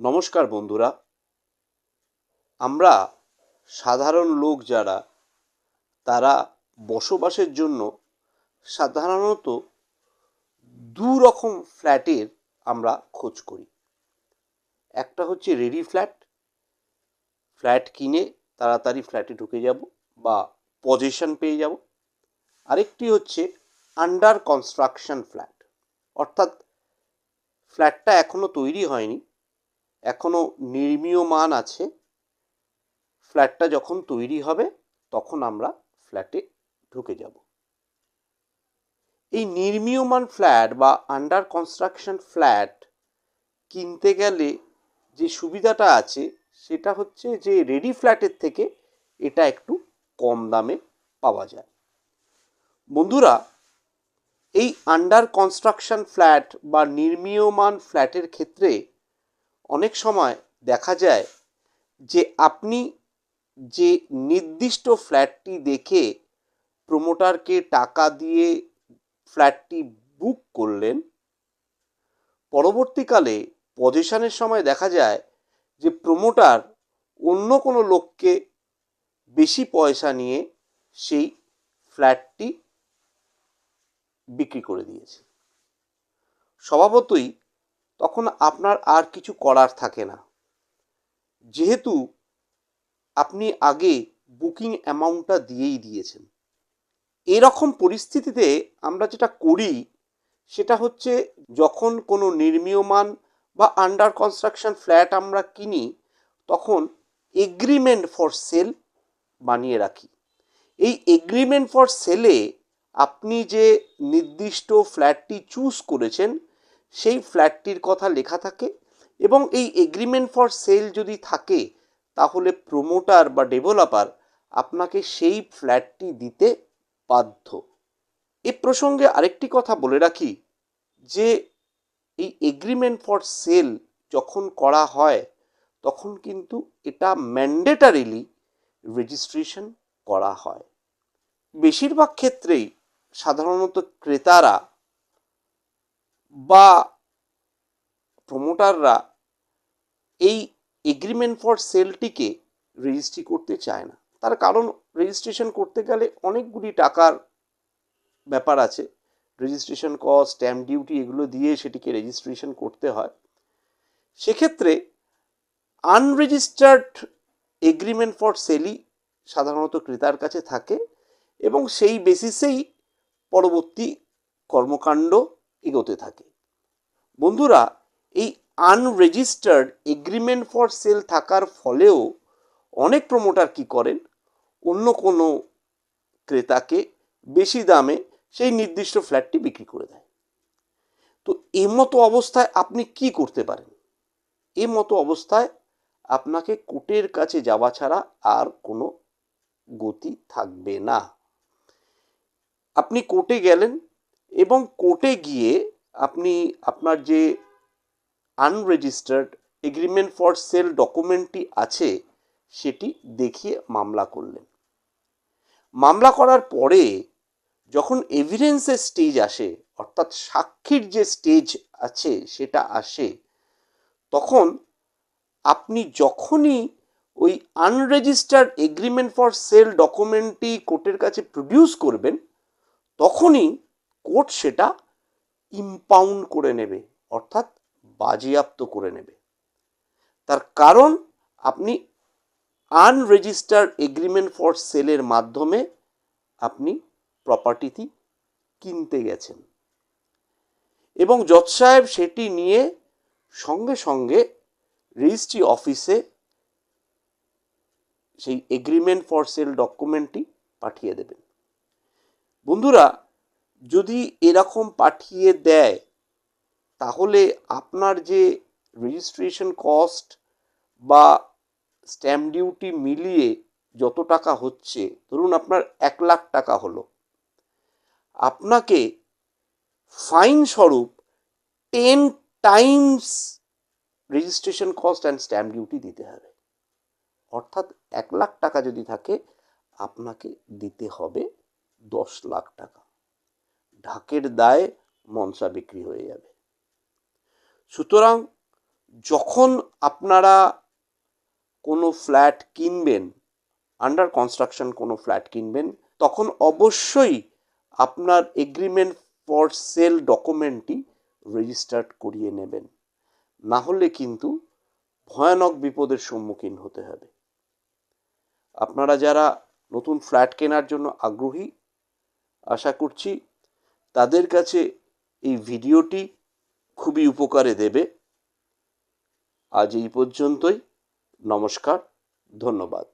নমস্কার বন্ধুরা। আমরা সাধারণ লোক যারা, তারা বসবাসের জন্য সাধারণত দু রকম ফ্ল্যাটের আমরা খোঁজ করি। একটা হচ্ছে রেডি ফ্ল্যাট ফ্ল্যাট কিনে তাড়াতাড়ি ফ্ল্যাটে ঢুকে যাব বা পজিশন পেয়ে যাব। আরেকটি হচ্ছে আন্ডার কনস্ট্রাকশন ফ্ল্যাট অর্থাৎ ফ্ল্যাটটা এখনও তৈরি হয়নি এখনও নির্মীয়মান আছে, ফ্ল্যাটটা যখন তৈরি হবে, তখন আমরা ফ্ল্যাটে ঢুকে যাব। এই নির্মীয়মান ফ্ল্যাট বা আন্ডার কনস্ট্রাকশন ফ্ল্যাট কিনতে গেলে যে সুবিধাটা আছে, সেটা হচ্ছে যে রেডি ফ্ল্যাটের থেকে এটা একটু কম দামে পাওয়া যায়। বন্ধুরা, এই আন্ডার কনস্ট্রাকশন ফ্ল্যাট বা নির্মীয়মান ফ্ল্যাটের ক্ষেত্রে অনেক সময় দেখা যায় যে আপনি যে নির্দিষ্ট ফ্ল্যাটটি দেখে প্রমোটারকে টাকা দিয়ে ফ্ল্যাটটি বুক করলেন, পরবর্তীকালে পজিশনের সময় দেখা যায় যে প্রমোটার অন্য কোনো লোককে বেশি পয়সা নিয়ে সেই ফ্ল্যাটটি বিক্রি করে দিয়েছে। স্বভাবতই তখন আপনার আর কিছু করার থাকে না। যেহেতু আপনি আগে বুকিং অ্যামাউন্টটা দিয়েই দিয়েছেন। এরকম পরিস্থিতিতে আমরা যেটা করি, সেটা হচ্ছে যখন কোনো নির্মীয়মান বা আন্ডার কনস্ট্রাকশন ফ্ল্যাট আমরা কিনি, তখন এগ্রিমেন্ট ফর সেল বানিয়ে রাখি। এই এগ্রিমেন্ট ফর সেলে আপনি যে নির্দিষ্ট ফ্ল্যাটটি চুজ করেছেন সেই ফ্ল্যাটটির কথা লেখা থাকে এবং এই এগ্রিমেন্ট ফর সেল যদি থাকে, তাহলে প্রমোটার বা ডেভেলপার আপনাকে সেই ফ্ল্যাটটি দিতে বাধ্য। এ প্রসঙ্গে আরেকটি কথা বলে রাখি যে, এই এগ্রিমেন্ট ফর সেল যখন করা হয়, তখন কিন্তু এটা ম্যান্ডেটারিলি রেজিস্ট্রেশন করা হয়। বেশিরভাগ ক্ষেত্রেই সাধারণত ক্রেতারা বা প্রমোটাররা এই এগ্রিমেন্ট ফর সেলটিকে রেজিস্ট্রি করতে চায় না। তার কারণ রেজিস্ট্রেশন করতে গেলে অনেকগুলি টাকার ব্যাপার আছে। রেজিস্ট্রেশন কস্ট স্ট্যাম্প ডিউটি এগুলো দিয়ে সেটিকে রেজিস্ট্রেশন করতে হয়। সেক্ষেত্রে আনরেজিস্টার্ড এগ্রিমেন্ট ফর সেলই সাধারণত ক্রেতার কাছে থাকে এবং সেই বেসিসেই পরবর্তী কর্মকাণ্ড এগোতে থাকে। বন্ধুরা, এই আনরেজিস্টার্ড এগ্রিমেন্ট ফর সেল থাকার ফলেও অনেক প্রমোটার কি করেন? অন্য কোনো ক্রেতাকে বেশি দামে সেই নির্দিষ্ট ফ্ল্যাটটি বিক্রি করে দেয়। তো এ মতো অবস্থায় আপনি কি করতে পারেন? এ মতো অবস্থায় আপনাকে কোর্টের কাছে যাওয়া ছাড়া আর কোনো গতি থাকবে না। আপনি কোর্টে গেলেন এবং কোর্টে গিয়ে আপনি আপনার যে আনরেজিস্টার্ড এগ্রিমেন্ট ফর সেল ডকুমেন্টটি আছে, সেটি দেখিয়ে মামলা করলেন। মামলা করার পরে যখন এভিডেন্সের স্টেজ আসে, অর্থাৎ সাক্ষীর যে স্টেজ আছে, সেটা আসে, তখন আপনি যখনই ওই আনরেজিস্টার্ড এগ্রিমেন্ট ফর সেল ডকুমেন্টটি কোর্টের কাছে প্রডিউস করবেন, তখনই কোর্ট সেটা ইম্পাউন্ড করে নেবে, অর্থাৎ বাজেয়াপ্ত করে নেবে। তার কারণ, আপনি আনরেজিস্টার্ড এগ্রিমেন্ট ফর সেলের মাধ্যমে আপনি প্রপার্টিটি কিনতে গেছেন। এবং জজ সাহেব সেটি নিয়ে সঙ্গে সঙ্গে রেজিস্ট্রি অফিসে সেই এগ্রিমেন্ট ফর সেল ডকুমেন্টটি পাঠিয়ে দেবেন। বন্ধুরা যদি এরকম পাঠিয়ে দেয়, তাহলে আপনার যে রেজিস্ট্রেশন কস্ট বা স্ট্যাম্প ডিউটি মিলিয়ে যত টাকা হচ্ছে, ধরুন আপনার এক লাখ টাকা হলো, আপনাকে ফাইন স্বরূপ ten times registration cost and stamp duty দিতে হবে। অর্থাৎ এক লাখ টাকা যদি থাকে, আপনাকে দিতে হবে দশ লাখ টাকা। ঢাকের দায়ে মনসা বিক্রি হয়ে যাবে। সুতরাং যখন আপনারা কোনো ফ্ল্যাট কিনবেন আন্ডার কনস্ট্রাকশন কোনো ফ্ল্যাট কিনবেন, তখন অবশ্যই আপনার এগ্রিমেন্ট ফর সেল ডকুমেন্টটি রেজিস্টার্ড করিয়ে নেবেন। না হলে কিন্তু ভয়ানক বিপদের সম্মুখীন হতে হবে। আপনারা যারা নতুন ফ্ল্যাট কেনার জন্য আগ্রহী, আশা করছি তাদের কাছে এই ভিডিওটি খুবই উপকারে দেবে। আজ এই পর্যন্তই। নমস্কার ধন্যবাদ।